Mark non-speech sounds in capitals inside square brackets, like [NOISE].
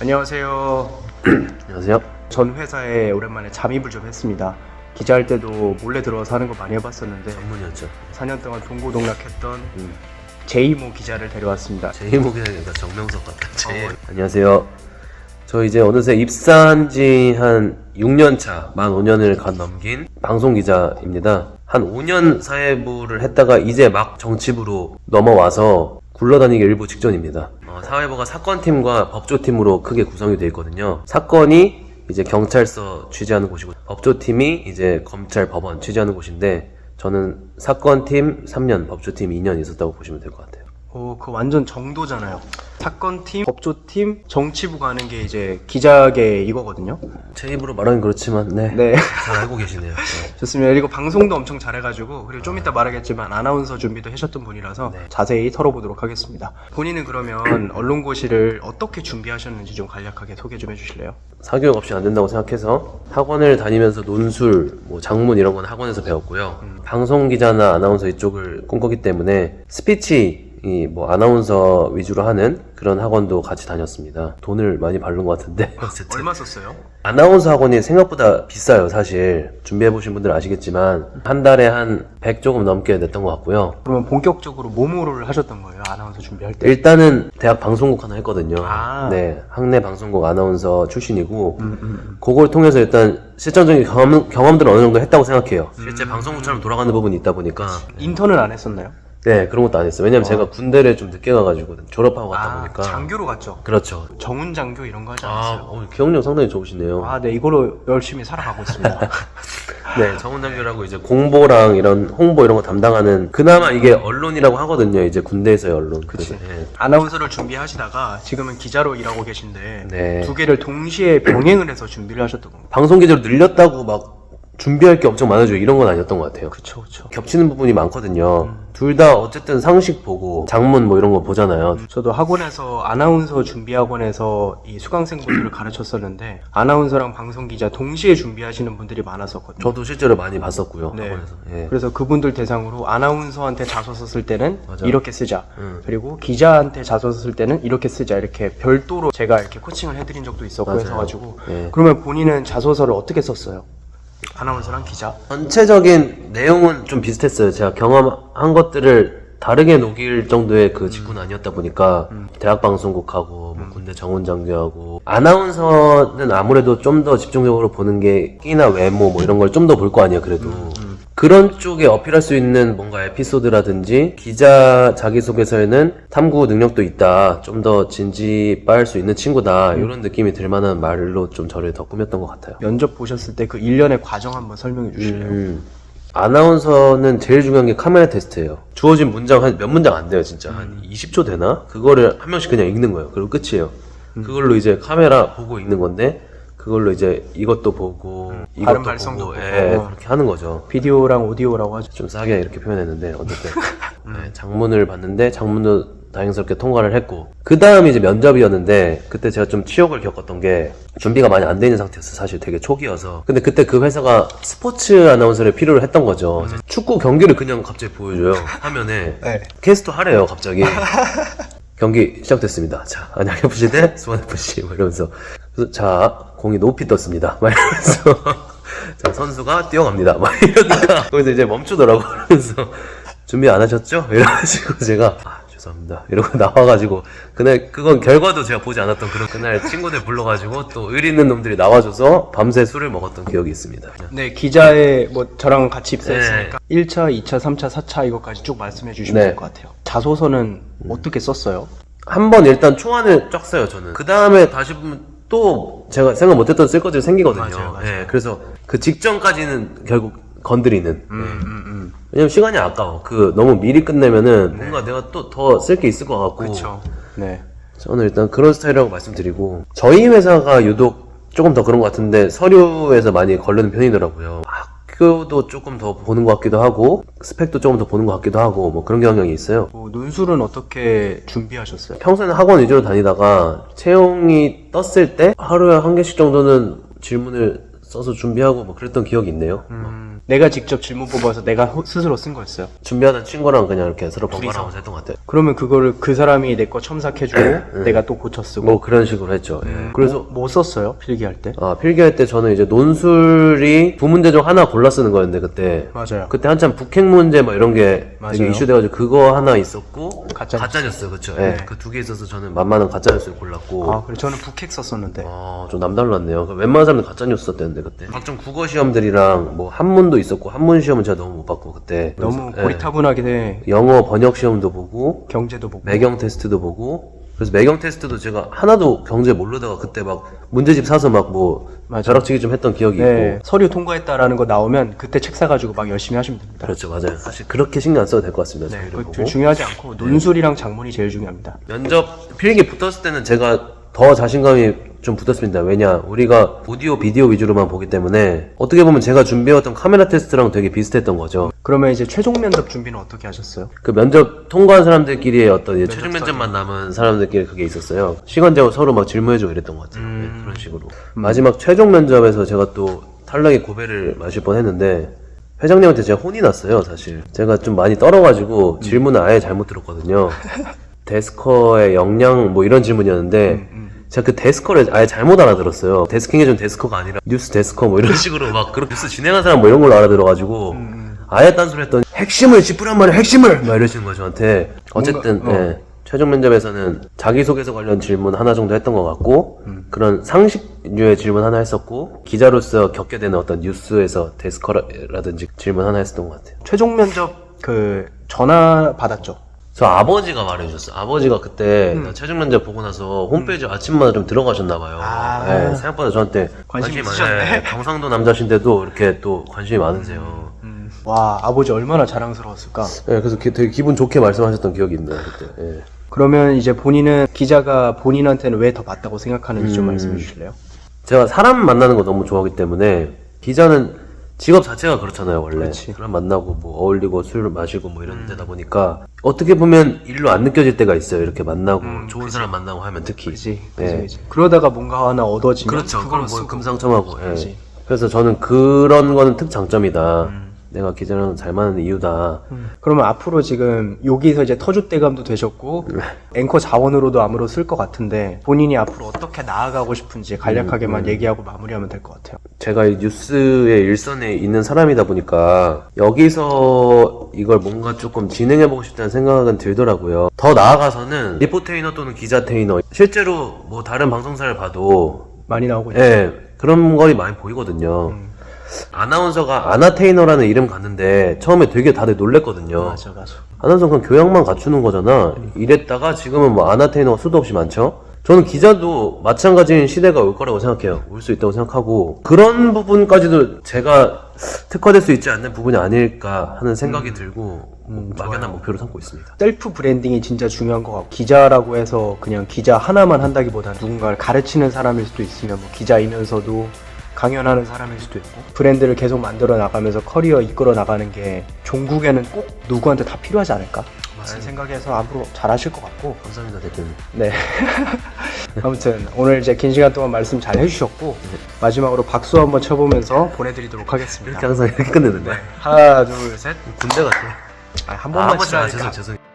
안녕하세요. [CLEARS THROAT] 안녕하세요. 전 회사에 오랜만에 잠입을 좀 했습니다. 기자할 때도 몰래 들어와서 하는 거 많이 해봤었는데 전문이었죠. 4년 동안 동고동락했던 음. 제이모 기자를 데려왔습니다. 제이목이니까 정명석 같다. 제 어. 안녕하세요. 저 이제 어느새 입사한 지 한 6년 차, 만 5년을 간 넘긴 방송 기자입니다. 한 5년 사회부를 했다가 이제 막 정치부로 넘어와서 굴러다니기 일부 직전입니다. 어, 사회부가 사건팀과 법조팀으로 크게 구성이 되어 있거든요. 사건이 이제 경찰서 취재하는 곳이고 법조팀이 이제 검찰 법원 취재하는 곳인데 저는 사건팀 3년, 법조팀 2년 있었다고 보시면 될 것 같아요. 오, 그 완전 정도잖아요. 사건팀, 법조팀, 정치부가 하는 게 이제 기자계 이거거든요. 제 입으로 말하긴 그렇지만 네. 네. 잘 알고 계시네요. 네. [LAUGHS] 좋습니다. 그리고 방송도 엄청 잘해가지고 그리고 좀 이따 말하겠지만 아나운서 준비도 하셨던 분이라서 네. 자세히 털어보도록 하겠습니다. 본인은 그러면 언론고시를 어떻게 준비하셨는지 좀 간략하게 소개 좀 해주실래요? 사교육 없이 안 된다고 생각해서 학원을 다니면서 논술, 뭐 장문 이런 건 학원에서 배웠고요. 방송 기자나 아나운서 이쪽을 꿈꿨기 때문에 스피치 이 뭐 아나운서 위주로 하는 그런 학원도 같이 다녔습니다. 돈을 많이 바른 것 같은데 어쨌든 얼마 썼어요? 아나운서 학원이 생각보다 비싸요 사실 준비해 보신 분들 아시겠지만 한 달에 한 100 조금 넘게 냈던 것 같고요. 그러면 본격적으로 뭐뭐를 하셨던 거예요? 아나운서 준비할 때? 일단은 대학 방송국 하나 했거든요. 아. 네, 학내 방송국 아나운서 출신이고 음, 음. 그걸 통해서 일단 실전적인 경험, 경험들을 어느 정도 했다고 생각해요. 실제 방송국처럼 돌아가는 부분이 있다 보니까 인턴은 안 했었나요? 네 그런 것도 안 했어요. 왜냐면 제가 군대를 좀 늦게 가가지고 졸업하고 갔다 아, 보니까 장교로 갔죠. 그렇죠. 정훈 장교 이런 거 하지 아, 않았어요? 어, 기억력 상당히 좋으시네요. 아, 네, 이걸로 열심히 살아가고 있습니다. [LAUGHS] 네, 정훈 장교라고 이제 공보랑 이런 홍보 이런 거 담당하는 그나마 이게 언론이라고 하거든요. 이제 군대에서의 언론. 그래서, 네. 아나운서를 준비하시다가 지금은 기자로 일하고 계신데 네. 두 개를 동시에 병행을 해서 준비를 하셨던 건가요? 방송 기자로 늘렸다고 막 준비할 게 엄청 많아지고 이런 건 아니었던 것 같아요. 그쵸, 그쵸. 겹치는 부분이 많거든요. 둘 다 어쨌든 상식 보고 장문 뭐 이런 거 보잖아요. 저도 학원에서 아나운서 준비 학원에서 이 수강생분들을 가르쳤었는데 아나운서랑 방송 기자 동시에 준비하시는 분들이 많았었거든요. 저도 실제로 많이 봤었고요. 네. 학원에서. 예. 그래서 그분들 대상으로 아나운서한테 자소서 쓸 때는 맞아. 이렇게 쓰자. 음. 그리고 기자한테 자소서 쓸 때는 이렇게 쓰자. 이렇게 별도로 제가 이렇게 코칭을 해드린 적도 있었고 맞아요. 해서 가지고. 예. 그러면 본인은 자소서를 어떻게 썼어요? 아나운서랑 기자? 전체적인 내용은 좀 비슷했어요. 제가 경험한 것들을 다르게 녹일 정도의 그 직군은 아니었다 보니까 대학 방송국하고 뭐 군대 정원 장교하고 아나운서는 아무래도 좀 더 집중적으로 보는 게 끼나 외모 뭐 이런 걸 좀 더 볼 거 아니에요. 그래도 그런 쪽에 어필할 수 있는 뭔가 에피소드라든지 기자 자기소개서에는 탐구 능력도 있다. 좀 더 진지 빠할 수 있는 친구다. 이런 느낌이 들 만한 말로 좀 저를 더 꾸몄던 것 같아요. 면접 보셨을 때 그 일련의 과정 한번 설명해 주실래요? 음, 아나운서는 제일 중요한 게 카메라 테스트예요. 주어진 문장 한 몇 문장 안 돼요, 진짜. 한 20초 되나? 그거를 한 명씩 그냥 읽는 거예요. 그리고 끝이에요. 그걸로 이제 카메라 보고 읽는 건데, 그걸로 이제 이것도 보고, 이것도 발음 발성도 보고, 보고. 예, 그렇게 하는 거죠. 비디오랑 오디오라고 하죠. 좀 싸게 이렇게 표현했는데, 어쨌든. 네, [LAUGHS] 장문을 봤는데, 장문도 다행스럽게 통과를 했고, 그 다음이 이제 면접이었는데, 그때 제가 좀 치욕을 겪었던 게, 준비가 많이 안 돼 있는 상태였어. 사실 되게 초기여서. 근데 그때 그 회사가 스포츠 아나운서를 필요로 했던 거죠. 축구 경기를 그냥 갑자기 보여줘요. 화면에. [LAUGHS] 네. 캐스터 하래요, 갑자기. [LAUGHS] 경기 시작됐습니다. 자, 안녕 FC 대 수원 FC 뭐 이러면서 그래서 자 공이 높이 떴습니다. 막 이러면서 [LAUGHS] 자 선수가 뛰어갑니다. 막 이러다가 [LAUGHS] 거기서 이제 멈추더라고. 그래서 준비 안 하셨죠? 이래가지고 제가 아, 죄송합니다. 이러고 [LAUGHS] 나와가지고 그날 그건 결과도 제가 보지 않았던 그런 그날 친구들 불러가지고 또의 있는 놈들이 나와줘서 밤새 술을 먹었던 기억이 있습니다. 네, 기자의 뭐 저랑 같이 입사했으니까 1차, 2차, 3차, 4차 이것까지 쭉 말씀해 주시면 네. 될 것 같아요. 자소서는 어떻게 썼어요? 한 번 일단 초안을 쫙 써요 저는 그 다음에 다시 보면 또 제가 생각 못했던 쓸 것들이 생기거든요 맞아요, 맞아요. 예, 그래서 그 직전까지는 결국 건드리는 예. 음, 음. 왜냐면 시간이 아까워 그 너무 미리 끝내면은 뭔가 내가 또 더 쓸 게 있을 것 같고 그렇죠. 네. 저는 일단 그런 스타일이라고 말씀드리고 저희 회사가 유독 조금 더 그런 것 같은데 서류에서 많이 걸르는 편이더라고요 학교도 조금 더 보는 것 같기도 하고 스펙도 조금 더 보는 것 같기도 하고 뭐 그런 경향이 있어요 뭐 논술은 어떻게 준비하셨어요? 평소에는 학원 위주로 다니다가 채용이 떴을 때 하루에 한 개씩 정도는 질문을 써서 준비하고 뭐 그랬던 기억이 있네요. 음, 내가 직접 질문 뽑아서 내가 호- 스스로 쓴 거였어요. 준비하는 친구랑 그냥 이렇게 서로 번갈아가면서 했던 것 같아요. 그러면 그거를 그 사람이 내 거 첨삭해주고 내가 또 고쳐 쓰고. 뭐 그런 식으로 했죠. 예. 그래서 뭐, 뭐 썼어요? 필기할 때? 아, 필기할 때 저는 이제 논술이 두 문제 중 하나 골라 쓰는 거였는데 그때 맞아요. 그때 한참 북핵 문제 뭐 이런 게 되게 맞아요. 이슈 돼가지고 그거 하나 있었고 가짜 가짜 뉴스 그쵸 예. 그 두 개 있어서 저는 만만한 가짜 뉴스를 골랐고 아, 그래. 저는 북핵 썼었는데. 어, 좀 남달랐네요. 그 웬만한 사람들 가짜 뉴스 썼대는데 그때 각종 국어 시험들이랑 뭐 한문도 있었고 한문 시험은 제가 너무 못 봤고 그때 너무 그래서, 예. 고리타분하게 돼. 영어 번역 시험도 보고 경제도 보고. 매경 테스트도 보고 그래서 매경 테스트도 제가 하나도 경제 모르다가 그때 막 문제집 사서 막뭐 맞아. 벼락치기 좀 했던 기억이 네, 있고 서류 통과했다라는 거 나오면 그때 책 사가지고 막 열심히 하시면 됩니다. 그렇죠 맞아요 사실 그렇게 신경 안 써도 될 것 같습니다 네, 그 중요하지 않고 논술이랑 작문이 제일 중요합니다. 면접 필기 붙었을 때는 제가 더 자신감이 좀 붙었습니다 왜냐 우리가 오디오 비디오 위주로만 보기 때문에 어떻게 보면 제가 준비해왔던 카메라 테스트랑 되게 비슷했던 거죠 그러면 이제 최종 면접 준비는 어떻게 하셨어요? 그 면접 통과한 사람들끼리의 어떤 이제 최종 면접만 남은 사람들끼리 그게 있었어요. 시간 제고 서로 막 질문해주고 이랬던 것 같아요. 네, 그런 식으로. 마지막 최종 면접에서 제가 또 탈락의 고배를 마실 뻔 했는데 회장님한테 제가 혼이 났어요, 사실. 제가 좀 많이 떨어가지고 질문을 아예 잘못 들었거든요. [LAUGHS] 데스커의 역량 뭐 이런 질문이었는데 제가 그 데스커를 아예 잘못 알아들었어요. 데스킹 해준 데스커가 아니라 뉴스 데스커 뭐 이런 식으로 막 그런 뉴스 진행한 사람 뭐 이런 걸로 알아들어가지고 아예 딴소리 했더니 핵심을 짚으란 말이야 핵심을 막 이러시는 거예요 저한테 어쨌든 뭔가- 어. 예, 최종 면접에서는 자기소개서 관련 질문 하나 정도 했던 것 같고 음. 그런 상식류의 질문 하나 했었고 기자로서 겪게 되는 어떤 뉴스에서 데스커라든지 질문 하나 했었던 것 같아요 최종 면접 그 전화 받았죠? 저 아버지가 말해주셨어요. 아버지가 그때 음. 면접 보고 나서 홈페이지 아침마다 좀 들어가셨나봐요. 아. 네, 생각보다 저한테 관심이 많- 있으셨네. 네, 경상도 남자신데도 이렇게 또 관심이 많으세요. 음. 와 아버지 얼마나 자랑스러웠을까? 네, 그래서 기- 되게 기분 좋게 말씀하셨던 기억이 있네요, 그때. 예. 그러면 이제 본인은 기자가 본인한테는 왜 더 맞다고 생각하는지 좀 음. 말씀해 주실래요? 제가 사람 만나는 거 너무 좋아하기 때문에 기자는 직업 자체가 그렇잖아요, 원래. 그렇지. 사람 만나고 뭐 어울리고 술 마시고 뭐 이런 데다 보니까 어떻게 보면 일로 안 느껴질 때가 있어요. 이렇게 만나고 좋은 사람 만나고 하면 특히. 그지, 네. 그지, 그지. 그러다가 뭔가 하나 얻어지면 그렇죠. 그걸 뭐뭐 쓰고. 금상첨화고. 예. 그렇지. 그래서 저는 그런 거는 특장점이다. 내가 기자랑 잘 맞는 이유다. 음. 그러면 앞으로 지금 여기서 이제 터줏대감도 되셨고 네. 앵커 자원으로도 아무로 쓸 것 같은데 본인이 앞으로 어떻게 나아가고 싶은지 간략하게만 얘기하고 마무리하면 될 것 같아요. 제가 이 뉴스의 일선에 있는 사람이다 보니까 여기서 이걸 뭔가 조금 진행해보고 싶다는 생각은 들더라고요. 더 나아가서는 리포테이너 또는 기자 테이너 실제로 뭐 다른 방송사를 봐도 많이 나오고 있어요. 예 그런 거리 많이 보이거든요. 아나운서가 아나테이너라는 이름 갔는데 처음에 되게 다들 놀랬거든요. 맞아, 맞아. 아나운서 그냥 교양만 갖추는 거잖아. 이랬다가 지금은 뭐 아나테이너가 수도 없이 많죠. 저는 기자도 마찬가지인 시대가 올 거라고 생각해요. 올 수 있다고 생각하고 그런 부분까지도 제가 특화될 수 있지 않는 부분이 아닐까 하는 생각이 들고 막연한 목표로 삼고 있습니다. 셀프 브랜딩이 진짜 중요한 것 같고 기자라고 해서 그냥 기자 하나만 한다기보다 누군가를 가르치는 사람일 수도 있으면 뭐 기자이면서도 강연하는 사람일 수도 있고 브랜드를 계속 만들어 나가면서 커리어 이끌어 나가는 게 종국에는 꼭 누구한테 다 필요하지 않을까? 라는 생각해서 앞으로 잘하실 것 같고 감사합니다, 대표님. 네 [LAUGHS] 아무튼 오늘 이제 긴 시간 동안 말씀 잘 해주셨고 마지막으로 박수 한번 쳐보면서 보내드리도록 하겠습니다 이렇게 항상 이렇게 끝내는데. 하나 둘 셋 군대 같아. 한 아, 번만 한 번씩 안 치라니까 죄송, 죄송.